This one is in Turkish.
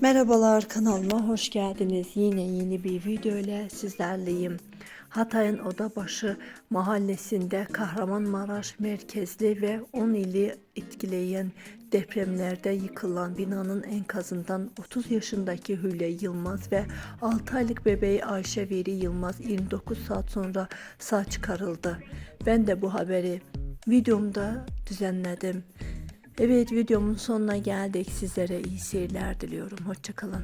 Merhabalar kanalıma hoş geldiniz. Yine yeni bir video ile sizlerleyim. Hatay'ın Odabaşı mahallesinde Kahramanmaraş merkezli ve 10 ili etkileyen depremlerde yıkılan binanın enkazından 30 yaşındaki Hülya Yılmaz ve 6 aylık bebeği Ayşe Veri Yılmaz 29 saat sonra sağ çıkarıldı. Ben de bu haberi videomda düzenledim. Evet videomun sonuna geldik. Sizlere iyi seyirler diliyorum. Hoşçakalın.